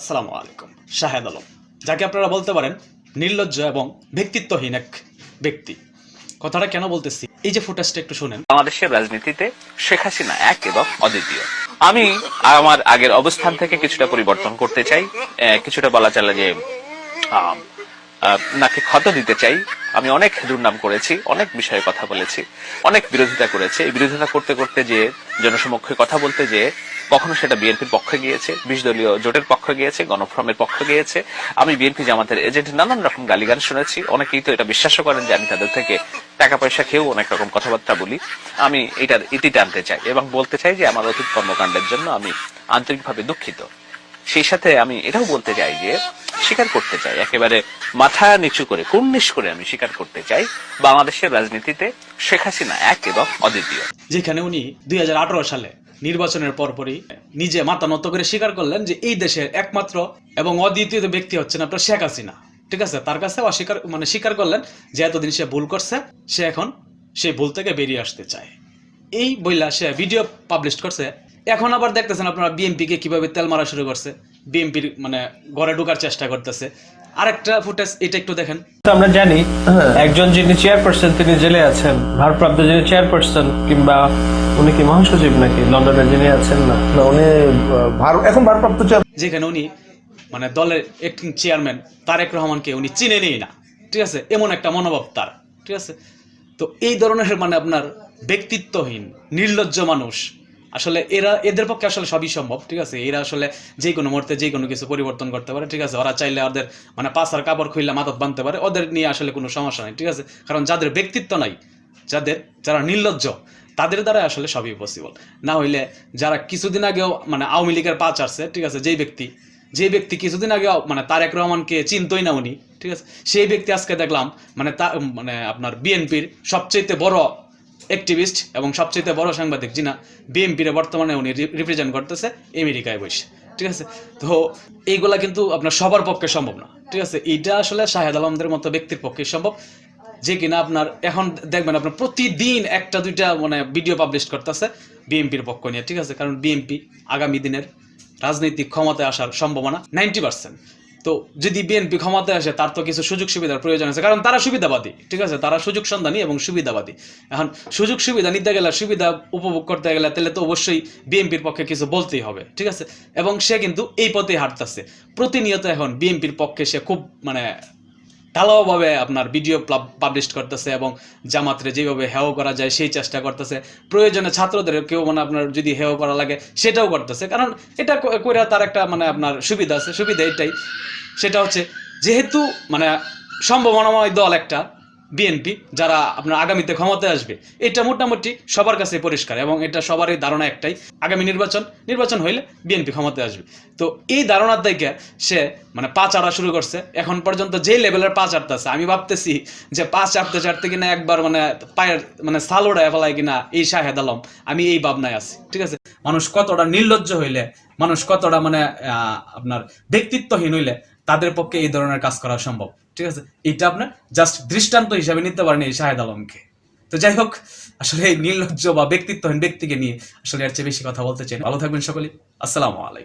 আসসালামু আলাইকুম। শাহেদ আলম, যাকে আপনারা বলতে পারেন নির্লজ্জ এবং ব্যক্তিত্বহীন এক ব্যক্তি। কথাটা কেন বলতেছি? এই যে ফুটেজটা একটু শুনেন। বাংলাদেশের রাজনীতিতে শেখ হাসিনা এক এবং অদ্বিতীয়। আমি আমার আগের অবস্থান থেকে কিছুটা পরিবর্তন করতে চাই কিছুটা বলা চলে যে নাকে ক্ষত দিতে চাই। আমি অনেক দুর্নাম করেছি, অনেক বিষয়ে কথা বলেছি, অনেক বিরোধিতা করেছি। এই বিরোধিতা করতে করতে যে, জনসমক্ষে কথা বলতে যে কখনো সেটা বিএনপির পক্ষে গিয়েছে, বিশ দলীয় জোটের পক্ষে গিয়েছে, গণফ্রমের পক্ষে গিয়েছে। আমি বিএনপি জামাতের এজেন্ট, নানান রকম গালিগান শুনেছি। অনেকেই তো এটা বিশ্বাসও করেন যে আমি তাদের থেকে টাকা পয়সা খেয়েও অনেক রকম কথাবার্তা বলি। আমি এটার ইতি টানতে চাই এবং বলতে চাই যে আমার অতীত কর্মকাণ্ডের জন্য আমি আন্তরিকভাবে দুঃখিত। সেই সাথে আমি এটাও বলতে চাই যে স্বীকার করতে চাই। একেবারে মাথা নিচু করে, কুর্নিশ করে আমি স্বীকার করতে চাই বাংলাদেশের রাজনীতিতে শেখ হাসিনা এক এবং অদ্বিতীয়। যেখানে উনি দুই হাজার আঠারো সালে নির্বাচনের পরপরই নিজে মাথা নত করে স্বীকার করলেন যে এই দেশের একমাত্র এবং অদ্বিতীয় ব্যক্তি হচ্ছেন আপনার শেখ হাসিনা। ঠিক আছে? তার কাছে অস্বীকার মানে স্বীকার করলেন যে এতদিন সে ভুল করছে, সে এখন সেই ভুল থেকে বেরিয়ে আসতে চায়। এই বইলা সে ভিডিও পাবলিশ করছে। এখন আবার দেখতেছেন আপনারা বিএনপিকে কীভাবে তেল মারা শুরু করছে। বিএনপির মানে ঘরে ঢোকার চেষ্টা করতেছে। আরেকটা ফুটেজ, এটা একটু দেখেন। আমরা জানি, একজন যিনি চেয়ারপারসন তিনি জেলে আছেন। ভারপ্রাপ্ত যিনি চেয়ারপারসন কিংবা উনি কি মহাসচিব নাকি? লন্ডনে যিনি আছেন না। না উনি ভার এখন ভারপ্রাপ্ত যেখানে উনি মানে দলের একটি চেয়ারম্যান তারেক রহমানকে উনি চিনে নেই না। ঠিক আছে? এমন একটা মনোভাব তার। ঠিক আছে? তো এই ধরনের মানে আপনার ব্যক্তিত্বহীন নির্লজ্জ মানুষ আসলে এরা এদের পক্ষে আসলে সবই সম্ভব। ঠিক আছে? এরা আসলে যে কোনো মুহূর্তে যে কোনো কিছু পরিবর্তন করতে পারে। ঠিক আছে? ওরা চাইলে ওদের মানে পাশার কাপড় খুললে মাথাত বাঁধতে পারে। ওদের নিয়ে আসলে কোনো সমস্যা নেই। ঠিক আছে? কারণ যাদের ব্যক্তিত্ব নাই যাদের যারা নির্লজ্জ তাদের দ্বারা আসলে সবই পসিবল না হইলে যারা কিছুদিন আগেও মানে আওয়ামী লীগের পা চারছে ঠিক আছে, যেই ব্যক্তি যে ব্যক্তি কিছুদিন আগে মানে তারেক রহমানকে চিনতই না উনি, ঠিক আছে, সেই ব্যক্তি আজকে দেখলাম মানে তা মানে আপনার বিএনপির সবচেয়ে বড় অ্যাক্টিভিস্ট এবং সবচেয়ে বড় সাংবাদিক, যিনা বিএনপির বর্তমানে উনি রিপ্রেজেন্ট করতেছে, আমেরিকায় বসে, ঠিক আছে, তো এইগুলা কিন্তু আপনার সবার পক্ষে সম্ভব না, ঠিক আছে, এইটা আসলে শাহেদ আলমদের মতো ব্যক্তির পক্ষে সম্ভব। যে কিনা আপনার, এখন দেখবেন আপনার প্রতিদিন একটা, দুইটা মানে ভিডিও পাবলিশ করতেছে বিএনপির পক্ষ নিয়ে, ঠিক আছে? কারণ বিএনপি আগামী দিনের রাজনৈতিক ক্ষমতায় আসার সম্ভাবনা নাইনটি তো যদি বিএনপি ক্ষমতায় আসে, তার তো কিছু সুযোগ সুবিধার প্রয়োজন আছে। কারণ তারা সুবিধাবাদী, ঠিক আছে? তারা সুযোগ সন্ধানী এবং সুবিধাবাদী। এখন সুযোগ সুবিধা নিতে গেলে, সুবিধা উপভোগ করতে গেলে, তাহলে তো অবশ্যই বিএনপির পক্ষে কিছু বলতেই হবে, ঠিক আছে? এবং সে কিন্তু এই পথেই হাঁটতেছে। প্রতিনিয়ত এখন বিএনপির পক্ষে সে খুব মানে ঢালাওভাবে আপনার ভিডিও পাবলিশ করতেছে এবং জামাতরে যেভাবে হেও করা যায় সেই চেষ্টা করতেছে। প্রয়োজনে ছাত্রদের কেউ মানে আপনার যদি হেও করা লাগে সেটাও করতেছে। কারণ এটা করে তার একটা মানে আপনার সুবিধা আছে, সুবিধা এটাই। সেটা হচ্ছে যেহেতু মানে সম্ভাবনাময় দল একটা বিএনপি, যারা আপনার আগামীতে ক্ষমতায় আসবে, এটা মোটামুটি সবার কাছে পরিষ্কার এবং এটা সবারই ধারণা একটাই। আগামী নির্বাচন নির্বাচন হইলে বিএনপি ক্ষমতায় আসবে। তো এই ধারণার দিকে সে মানে পা চাড়া শুরু করছে। এখন পর্যন্ত যে লেভেলের পা চাড়তেছে আমি ভাবতেছি যে পা চাড়তে চাড়তে কিনা একবার মানে পায়ের মানে সালোড়া ফেলায় কিনা এই শাহেদ আলম, আমি এই ভাবনায় আছি। ঠিক আছে? মানুষ কতটা নির্লজ্জ হইলে, মানুষ কতটা মানে আপনার ব্যক্তিত্বহীন হইলে তাদের পক্ষে এই ধরনের কাজ করা সম্ভব। ঠিক আছে? এটা আপনার জাস্ট দৃষ্টান্ত হিসাবে নিতে পারেন এই শাহেদ আলমকে। তো যাই হোক, আসলে এই নির্লজ্জ বা ব্যক্তিত্বহীন ব্যক্তিকে নিয়ে আসলে এর চেয়ে বেশি কথা বলতে চাই ভালো থাকবেন সকলে আসসালামু আলাইকুম।